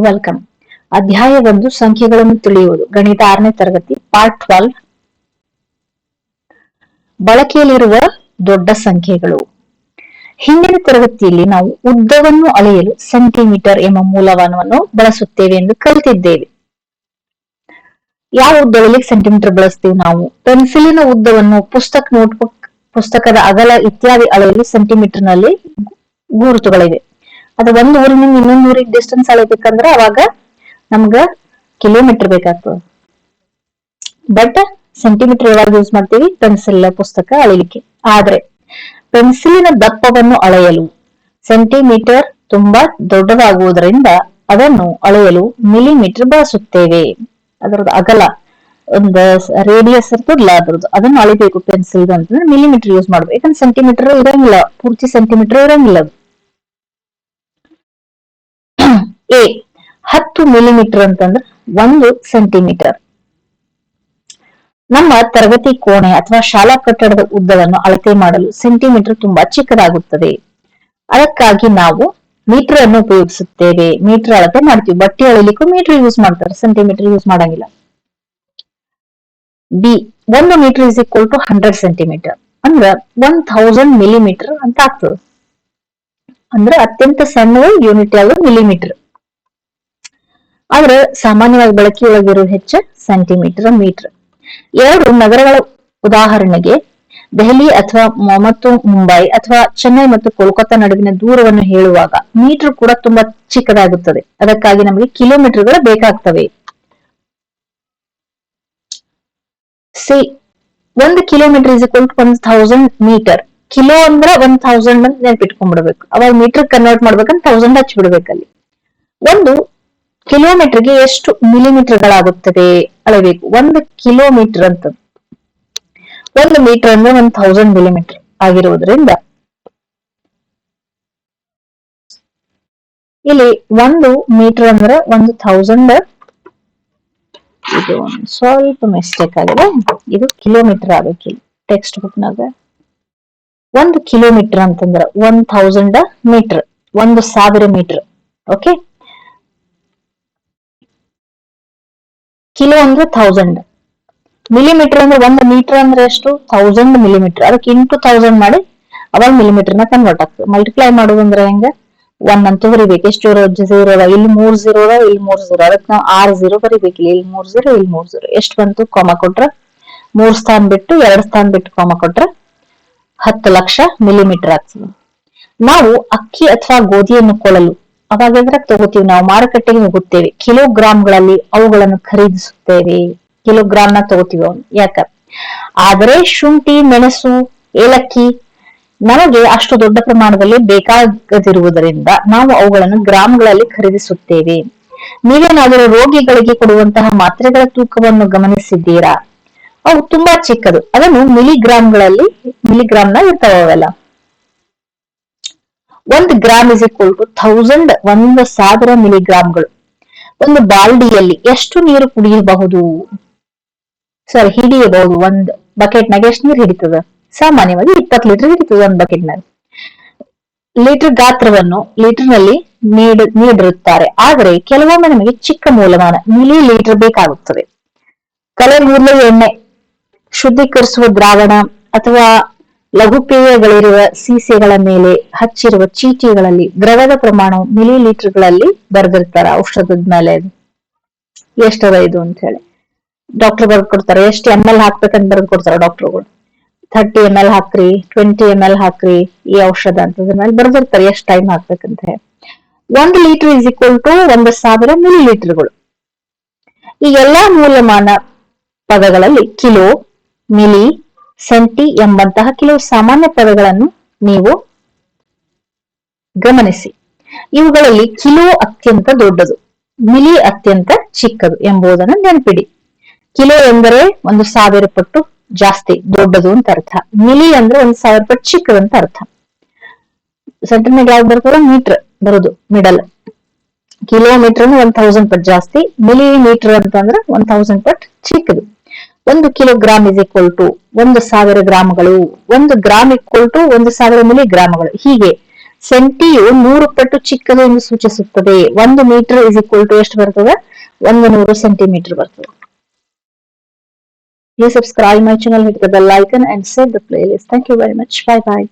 Welcome ಅಧ್ಯಾಯ ಒಂದು, ಸಂಖ್ಯೆಗಳನ್ನು ತಿಳಿಯುವುದು. ಗಣಿತ ಆರನೇ ತರಗತಿ ಪಾರ್ಟ್ ಟ್ವೆಲ್ ಬಳಕೆಯಲ್ಲಿರುವ ದೊಡ್ಡ ಸಂಖ್ಯೆಗಳು. ಹಿಂದಿನ ತರಗತಿಯಲ್ಲಿ ನಾವು ಉದ್ದವನ್ನು ಅಳೆಯಲು ಸೆಂಟಿಮೀಟರ್ ಎಂಬ ಮೂಲವನ್ನು ಬಳಸುತ್ತೇವೆ ಎಂದು ಕಲಿತಿದ್ದೇವೆ. ಯಾವ ಉದ್ದಗಳಲ್ಲಿ ಸೆಂಟಿಮೀಟರ್ ಬಳಸ್ತೇವೆ ನಾವು? ಪೆನ್ಸಿಲಿನ ಉದ್ದವನ್ನು ಪುಸ್ತಕ, ನೋಟ್ಬುಕ್, ಪುಸ್ತಕದ ಅಗಲ ಇತ್ಯಾದಿ ಅಳೆಯಲು ಸೆಂಟಿಮೀಟರ್ನಲ್ಲಿ ಗುರುತುಗಳಿವೆ. ಅದು ಒಂದು ಊರಿನಿಂದ ಇನ್ನೊಂದು ಊರಿಗೆ ಡಿಸ್ಟೆನ್ಸ್ ಅಳೆಯಬೇಕಂದ್ರೆ ಅವಾಗ ನಮ್ಗ ಕಿಲೋಮೀಟರ್ ಬೇಕಾಗ್ತದೆ. ಬಟ್ ಸೆಂಟಿಮೀಟರ್ ಯಾವಾಗ ಯೂಸ್ ಮಾಡ್ತೀವಿ ಪೆನ್ಸಿಲ್ ಪುಸ್ತಕ ಅಳಿಲಿಕ್ಕೆ. ಆದ್ರೆ ಪೆನ್ಸಿಲಿನ ದಪ್ಪವನ್ನು ಅಳೆಯಲು ಸೆಂಟಿಮೀಟರ್ ತುಂಬಾ ದೊಡ್ಡದಾಗುವುದರಿಂದ ಅದನ್ನು ಅಳೆಯಲು ಮಿಲಿಮೀಟರ್ ಬಳಸುತ್ತೇವೆ. ಅದರದ್ದು ಅಗಲ ಒಂದು ರೇಡಿಯಸ್ ಇರ್ತದಲ್ಲ, ಅದ್ರದ್ದು ಅದನ್ನು ಅಳಿಬೇಕು ಪೆನ್ಸಿಲ್ ಅಂತಂದ್ರೆ ಮಿಲಿಮೀಟರ್ ಯೂಸ್ ಮಾಡ್ಬೇಕು. ಯಾಕಂದ್ರೆ ಸೆಂಟಿಮೀಟರ್ ಇರಂಗಿಲ್ಲ, ಪೂರ್ತಿ ಸೆಂಟಿಮೀಟರ್ ಇರಂಗಿಲ್ಲ ಅದು. ಎ ಹತ್ತು ಮಿಲಿಮೀಟರ್ ಅಂತಂದ್ರೆ ಒಂದು ಸೆಂಟಿಮೀಟರ್ ನಮ್ಮ ತರಗತಿ ಕೋಣೆ ಅಥವಾ ಶಾಲಾ ಕಟ್ಟಡದ ಉದ್ದವನ್ನು ಅಳತೆ ಮಾಡಲು ಸೆಂಟಿಮೀಟರ್ ತುಂಬಾ ಚಿಕ್ಕದಾಗುತ್ತದೆ. ಅದಕ್ಕಾಗಿ ನಾವು ಮೀಟರ್ ಅನ್ನು ಉಪಯೋಗಿಸುತ್ತೇವೆ. ಮೀಟರ್ ಅಳತೆ ಮಾಡ್ತೀವಿ. ಬಟ್ಟೆ ಅಳಿಲಿಕ್ಕೂ ಮೀಟರ್ ಯೂಸ್ ಮಾಡ್ತಾರೆ. ಸೆಂಟಿಮೀಟರ್ ಯೂಸ್ ಮಾಡಂಗಿಲ್ಲ. ಬಿ ಒಂದು metre is equal to hundred centimetre ಅಂದ್ರ ಒನ್ ಥೌಸಂಡ್ ಮಿಲಿಮೀಟರ್ ಅಂತ ಆಗ್ತದೆ. ಅಂದ್ರೆ ಅತ್ಯಂತ ಸಣ್ಣ ಯೂನಿಟ್ ಯಾವುದು ಮಿಲಿಮೀಟರ್ ಆದ್ರೆ ಸಾಮಾನ್ಯವಾಗಿ ಬಳಕೆಯೊಳಗಿರೋ ಹೆಚ್ಚು ಸೆಂಟಿಮೀಟರ್ ಮೀಟರ್ ಎರಡು ನಗರಗಳ ಉದಾಹರಣೆಗೆ ದೆಹಲಿ ಅಥವಾ ಮತ್ತು ಮುಂಬೈ ಅಥವಾ ಚೆನ್ನೈ ಮತ್ತು ಕೋಲ್ಕತ್ತಾ ನಡುವಿನ ದೂರವನ್ನು ಹೇಳುವಾಗ ಮೀಟರ್ ಕೂಡ ತುಂಬಾ ಚಿಕ್ಕದಾಗುತ್ತದೆ. ಅದಕ್ಕಾಗಿ ನಮಗೆ ಕಿಲೋಮೀಟರ್ಗಳು ಬೇಕಾಗ್ತವೆ. ಸಿ ಒಂದು kilometre is equal to one thousand metre kilo ಅಂದ್ರೆ ಒನ್ ಥೌಸಂಡ್ ಅಂತ ನೆನಪಿಟ್ಕೊಂಡ್ಬಿಡ್ಬೇಕು. ಅವಾಗ ಮೀಟರ್ ಕನ್ವರ್ಟ್ ಮಾಡ್ಬೇಕಂತ ಥೌಸಂಡ್ ಹಚ್ಚಿ ಬಿಡ್ಬೇಕಲ್ಲಿ ಒಂದು ಕಿಲೋಮೀಟರ್ಗೆ ಎಷ್ಟು ಮಿಲಿಮೀಟರ್ಗಳಾಗುತ್ತದೆ ಅಳಬೇಕು. ಒಂದು ಕಿಲೋಮೀಟರ್ ಅಂತ ಒಂದು ಮೀಟರ್ ಅಂದ್ರೆ ಒಂದ್ ಥೌಸಂಡ್ ಮಿಲಿಮೀಟರ್ ಆಗಿರುವುದರಿಂದ ಇಲ್ಲಿ ಒಂದು ಮೀಟರ್ ಅಂದ್ರೆ ಒಂದು ಥೌಸಂಡ್ ಇದು ಒಂದು ಸ್ವಲ್ಪ ಮಿಸ್ಟೇಕ್ ಆಗಿದೆ. ಇದು ಕಿಲೋಮೀಟರ್ ಆಗಬೇಕಿಲ್ಲ ಟೆಕ್ಸ್ಟ್ ಟೆಕ್ಸ್ಟ್ ಬುಕ್ನಾಗ ಒಂದು ಕಿಲೋಮೀಟರ್ ಅಂತಂದ್ರೆ ಒನ್ ಥೌಸಂಡ್ ಮೀಟರ್ ಒಂದು ಸಾವಿರ ಮೀಟರ್ ಓಕೆ ಕಿಲೋ ಅಂದ್ರೆ ಥೌಸಂಡ್ ಮಿಲಿಮೀಟರ್ ಅಂದ್ರೆ ಒಂದು ಮೀಟರ್ ಅಂದ್ರೆ ಎಷ್ಟು? ಥೌಸಂಡ್ ಮಿಲಿಮೀಟರ್ ಅದಕ್ಕೆ ಇಂಟು ಥೌಸಂಡ್ ಮಾಡಿ ಅವಾಗ ಮಿಲಿಮೀಟರ್ನ ಕನ್ವರ್ಟ್ ಆಗ್ತದೆ. ಮಲ್ಟಿಪ್ಲೈ ಮಾಡೋದಂದ್ರೆ ಹೆಂಗ? ಒನ್ ಅಂತ ಬರಿಬೇಕು. ಎಷ್ಟು ಜೀರೋ ಅದ? ಇಲ್ಲಿ ಮೂರ್ ಜೀರೋ ಅದ, ಇಲ್ಲಿ ಮೂರ್ ಜೀರೋ ಅದಕ್ಕೆ ನಾವು ಆರ್ ಜೀರೋ ಬರಿಬೇಕು. ಇಲ್ಲಿ ಮೂರ್ ಜೀರೋ ಇಲ್ಲಿ ಮೂರ್ ಜೀರೋ ಎಷ್ಟು ಬಂತು? ಕೋಮ ಕೊಟ್ರ ಮೂರ್ ಸ್ಥಾನ ಬಿಟ್ಟು ಎರಡ್ ಸ್ಥಾನ ಬಿಟ್ಟು ಕೋಮ ಕೊಟ್ರ ಹತ್ತು ಲಕ್ಷ ಮಿಲಿಮೀಟರ್ ಆಗ್ತದೆ. ನಾವು ಅಕ್ಕಿ ಅಥವಾ ಗೋಧಿಯನ್ನು ಕೊಳ್ಳಲು ಅವಾಗ ಎದ್ರ ತಗೋತೀವಿ ನಾವು? ಮಾರುಕಟ್ಟೆಗೆ ಹೋಗುತ್ತೇವೆ. ಕಿಲೋಗ್ರಾಂಗಳಲ್ಲಿ ಅವುಗಳನ್ನು ಖರೀದಿಸುತ್ತೇವೆ. ಕಿಲೋಗ್ರಾಮ್ನ ತಗೋತೀವಿ ಅವನು. ಯಾಕ? ಆದರೆ ಶುಂಠಿ, ಮೆಣಸು, ಏಲಕ್ಕಿ ನಮಗೆ ಅಷ್ಟು ದೊಡ್ಡ ಪ್ರಮಾಣದಲ್ಲಿ ಬೇಕಾಗದಿರುವುದರಿಂದ ನಾವು ಅವುಗಳನ್ನು ಗ್ರಾಮ್ಗಳಲ್ಲಿ ಖರೀದಿಸುತ್ತೇವೆ. ನೀವೇನಾದರೂ ರೋಗಿಗಳಿಗೆ ಕೊಡುವಂತಹ ಮಾತ್ರೆಗಳ ತೂಕವನ್ನು ಗಮನಿಸಿದ್ದೀರಾ? ಅವು ತುಂಬಾ ಚಿಕ್ಕದು. ಅದನ್ನು ಮಿಲಿಗ್ರಾಮ್ಗಳಲ್ಲಿ ಇರ್ತಾವ ಅವೆಲ್ಲ ಒಂದು gram is equal to thousand ಒಂದು ಸಾವಿರ ಮಿಲಿಗ್ರಾಮ್ಗಳು ಒಂದು ಬಾಲ್ಡಿಯಲ್ಲಿ ಎಷ್ಟು ನೀರು ಕುಡಿಯಬಹುದು? ಸಾರಿ, ಹಿಡಿಯಬಹುದು ಒಂದ್ ಬಕೆಟ್ ನಾಗ ಎಷ್ಟು ನೀರು ಹಿಡಿತದ? ಸಾಮಾನ್ಯವಾಗಿ ಇಪ್ಪತ್ತು ಲೀಟರ್ ಹಿಡಿತದ ಒಂದ್ ಬಕೆಟ್ ನಾಗ. ಲೀಟರ್ ಗಾತ್ರವನ್ನು ಲೀಟರ್ನಲ್ಲಿ ನೀಡ, ನೀಡಿರುತ್ತಾರೆ. ಆದರೆ ಕೆಲವೊಮ್ಮೆ ನಮಗೆ ಚಿಕ್ಕ ಮೂಲಮಾನ ಮಿಲಿ ಲೀಟರ್ ಬೇಕಾಗುತ್ತದೆ. ಕಲರ್ ಮೂಲ ಎಣ್ಣೆ ಶುದ್ಧೀಕರಿಸುವ ದ್ರಾವಣ ಅಥವಾ ಲಘುಪೇಯಗಳಿರುವ ಸೀಸೆಗಳ ಮೇಲೆ ಹಚ್ಚಿರುವ ಚೀಟಿಗಳಲ್ಲಿ ದ್ರವದ ಪ್ರಮಾಣವು ಮಿಲಿ ಲೀಟರ್ಗಳಲ್ಲಿ ಬರೆದಿರ್ತಾರ ಔಷಧದ ಮೇಲೆ. ಎಷ್ಟದ ಇದು ಅಂತ ಹೇಳಿ ಡಾಕ್ಟರ್ ಬರ್ದ್ ಕೊಡ್ತಾರೆ, ಎಷ್ಟು ಎಂ ಎಲ್ ಹಾಕ್ಬೇಕಂತ ಬರ್ದ್ ಕೊಡ್ತಾರೆ ಡಾಕ್ಟರ್ಗಳು. ಥರ್ಟಿ ಎಂ ಎಲ್ ಹಾಕ್ರಿ, ಟ್ವೆಂಟಿ ಎಂ ಎಲ್ ಹಾಕ್ರಿ ಈ ಔಷಧ ಅಂತ ಮೇಲೆ ಬರ್ದಿರ್ತಾರೆ ಎಷ್ಟು ಟೈಮ್ ಹಾಕ್ಬೇಕಂತ ಹೇಳಿ. ಒಂದು ಲೀಟರ್ ಇಸ್ ಈಕ್ವಲ್ ಟು ಒಂದು ಸಾವಿರ ಮಿಲಿ ಲೀಟರ್ಗಳು ಈ ಎಲ್ಲಾ ಮೂಲಮಾನ ಪದಗಳಲ್ಲಿ ಕಿಲೋ, ಮಿಲಿ ಸೆಂಟಿ ಎಂಬಂತಹ ಕೆಲವು ಸಾಮಾನ್ಯ ಪದಗಳನ್ನು ನೀವು ಗಮನಿಸಿ. ಇವುಗಳಲ್ಲಿ ಕಿಲೋ ಅತ್ಯಂತ ದೊಡ್ಡದು, ಮಿಲಿ ಅತ್ಯಂತ ಚಿಕ್ಕದು ಎಂಬುದನ್ನು ನೆನಪಿಡಿ. ಕಿಲೋ ಎಂದರೆ ಒಂದು ಸಾವಿರ ಪಟ್ಟು ಜಾಸ್ತಿ, ದೊಡ್ಡದು ಅಂತ ಅರ್ಥ. ಮಿಲಿ ಅಂದ್ರೆ ಒಂದು ಸಾವಿರ ಪಟ್ಟು ಚಿಕ್ಕದು ಅಂತ ಅರ್ಥ. ಸೆಂಟರ್ನಾಗ ಯಾವ್ದು ಬರ್ತದ ಮೀಟರ್ ಬರೋದು, ಮಿಡಲ್. ಕಿಲೋಮೀಟರ್ ಒನ್ ಥೌಸಂಡ್ ಪಟ್ ಜಾಸ್ತಿ, ಮಿಲಿ ಮೀಟರ್ ಅಂತಂದ್ರೆ ಒನ್ ಥೌಸಂಡ್ ಪಟ್ ಚಿಕ್ಕದು. ಒಂದು ಕಿಲೋಗ್ರಾಮ್ ಇಸ್ ಈಕ್ವಲ್ ಟು ಒಂದು ಸಾವಿರ ಗ್ರಾಮ್ಗಳು ಒಂದು ಗ್ರಾಮ್ ಈಕ್ವಲ್ ಟು ಒಂದು ಸಾವಿರ ಮಿಲಿ ಗ್ರಾಮ್ಗಳು ಹೀಗೆ ಸೆಂಟಿಯು ನೂರು ಪಟ್ಟು ಚಿಕ್ಕದು ಎಂದು ಸೂಚಿಸುತ್ತದೆ ಒಂದು ಮೀಟರ್ ಇಸ್ ಈಕ್ವಲ್ ಟು ಎಷ್ಟು ಬರ್ತದೆ ಒಂದು ನೂರು ಸೆಂಟಿಮೀಟರ್ ಬರ್ತದೆ Please subscribe my channel, hit the bell icon and save the playlist. Thank you very much. Bye bye.